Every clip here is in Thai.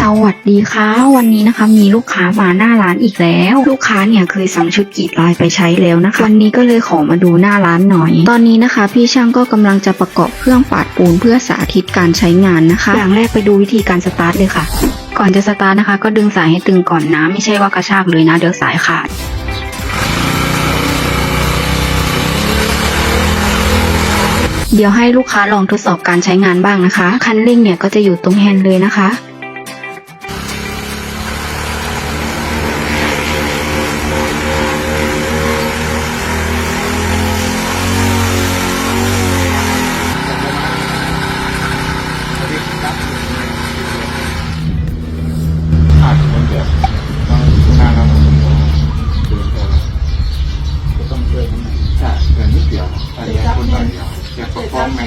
สวัสดีค่ะ วันนี้นะคะมีลูกค้ามาหน้าร้านอีกแล้ว ลูกค้าเนี่ยเคยสั่งชุดกรีดลายไปใช้แล้วนะคะ วันนี้ก็เลยขอมาดูหน้าร้านหน่อย ตอนนี้นะคะ พี่ช่างก็กำลังจะประกอบเครื่องปาดปูนเพื่อสาธิตการใช้งานนะคะอย่างแรกไปดูวิธีการสตาร์ทเลยค่ะ ก่อนจะสตาร์ทนะคะ ก็ดึงสายให้ตึงก่อนนะไม่ใช่ว่ากระชากเลยนะเดี๋ยวสายขาดเดี๋ยวให้ลูกค้าลองทดสอบการใช้งานบ้างนะคะ คันเร่งเนี่ยก็จะอยู่ตรงแฮนด์เลยนะคะ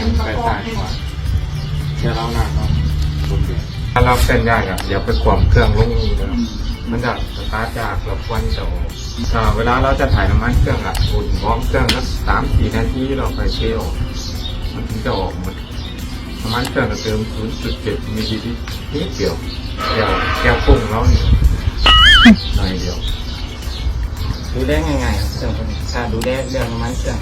ค่ประคองแมงไปตายกว่าแค่เราหนักเนาะคนเดียถ้าเราเป็นยากอะอย่าไปขวมเครื่องลงนี้เลยมันจะสตาร์ทยากเราควันจะออกเวลาเราจะถ่ายน้ำมันเครื่องอะอุ่นพร้อมเครื่องสักสามสี่นาทีเราไปเทออกมันถึงจะออกหมดน้ำมันเครื่องก็เติม0.7มิลลิลิตรนิดเดียวเดียวแก้วปรุงแล้วนี่หน่อยเดียว ดูได้ง่ายๆครับเครื่องพวกนี้ถ้าดูได้เรื่องน้ำมันเครื่อง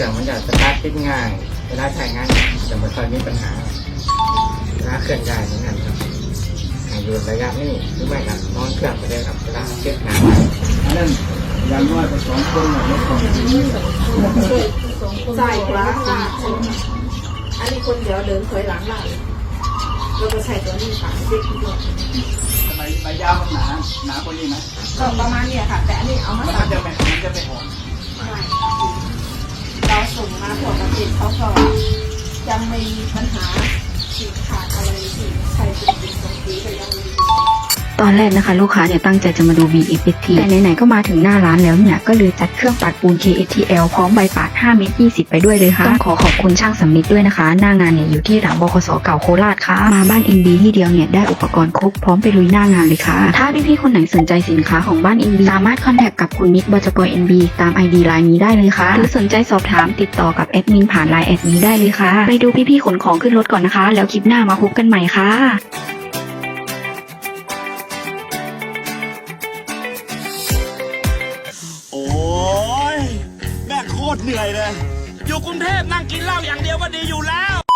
พวกนี้เครื่องมันจะสตาร์ทติดง่าย เวลาใช้งานจะไม่ค่อยมีปัญหาเวลาเคลื่อนย้ายเหมือนกันครับอยู่ระยะนี้หรือไม่ก็นอนเครื่องไปเลยครับเวลาเช็คงานนั่นอย่างน้อยก็สองคนน่ะไม่ต้องใส่ขวาค่ะอันนี้คนเดียวเดินถอยหลังหลังเราก็ใช้ตัวนี้ค่ะเด็กทุกคนใบใบยาวมันหนาหนากว่านี้ไหมก็ประมาณเนี้ยค่ะ แต่อันนี้เอามามันตัดจะไม่มันจะไม่หอมเราส่ง มาพวกเขาก็จะไม่มีปัญหาฉีกขาดอะไรที่ ตอนแรกนะคะลูกค้าเนี่ยตั้งใจจะมาดู VFT แต่ไหนๆก็มาถึงหน้าร้านแล้วเนี่ย ก็เลยจัดเครื่องปาดปูน KSTL พร้อมใบปาด5เมตร20 ไปด้วยเลยค่ะ ต้องขอขอบคุณช่างสำนิดด้วยนะคะ หน้างานเนี่ยอยู่ที่หลังบคสเก่าโคราชค่ะ มาบ้าน NB ที่เดียวเนี่ยได้อุปกรณ์ครบพร้อมไปลุยหน้างานเลยค่ะ ถ้าพี่ๆคนไหนสนใจสินค้าของบ้าน NB สามารถคอนแทคกับคุณนิดบจก NB ตาม ID ไลน์นี้ได้เลยค่ะ หรือสนใจสอบถามติดต่อกับแอดมินผ่านไลน์แอดนี้ได้เลยค่ะ ไปดูพี่ๆขนของขึ้นรถก่อนนะคะ แล้วคลิปหน้ามาพบกันใหม่ค่ะ ตรเหนื่อยเลย อยู่กรุงเทพนั่งกินเหล้าอย่างเดียวก็ดีอยู่แล้ว